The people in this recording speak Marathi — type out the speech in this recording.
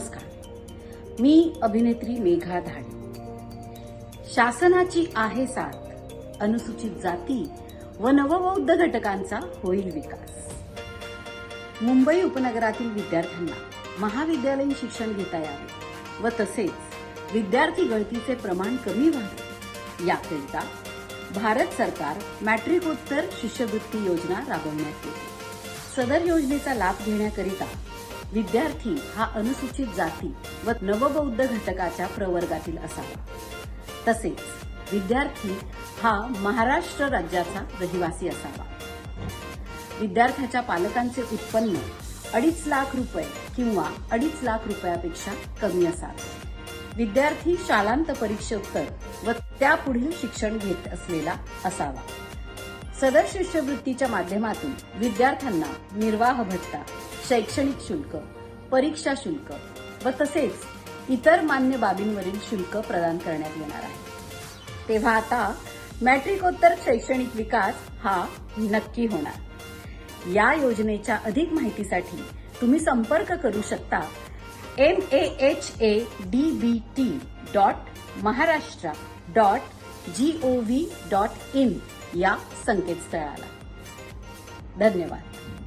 नमस्कार. मी अभिनेत्री मेघा धाडे. शासनाची आहे साथ अनुसूचित जाती व नवबौद्ध घटकांचा होईल विकास. मुंबई उपनगरातील विद्यार्थ्यांना महाविद्यालयीन शिक्षण घेता यावे व तसेच विद्यार्थी गळतीचे प्रमाण कमी व्हावे. याकरिता भारत सरकार मॅट्रिकोत्तर शिष्यवृत्ती योजना राबवण्यात येते. सदर योजनेचा लाभ घेण्याकरिता विद्यार्थी हा अनुसूचित जाती व नवबौद्ध घटकाच्या प्रवर्गातील असावा. तसेच विद्यार्थी हा महाराष्ट्र राज्याचा रहिवासी असावा. विद्यार्थ्याच्या पालकांचे उत्पन्न अडीच लाख रुपये किंवा अडीच लाख रुपयापेक्षा कमी असावे. विद्यार्थी शालांत परीक्षोत्तर व त्यापुढील शिक्षण घेत असलेला असावा. सदर शिष्यवृत्तीच्या माध्यमातून विद्यार्थ्यांना निर्वाह भत्ता शैक्षणिक शुल्क परीक्षा शुल्क व तसेच इतर मान्य बाबींवरील शुल्क प्रदान करण्यात येणार आहे. तेव्हा आता मॅट्रिकोत्तर शैक्षणिक विकास हा नक्की होणार. या योजनेच्या अधिक माहितीसाठी तुम्ही संपर्क करू शकता M A H A D B T dot Maharashtra dot G O V dot in या संकेतस्थळाला. धन्यवाद.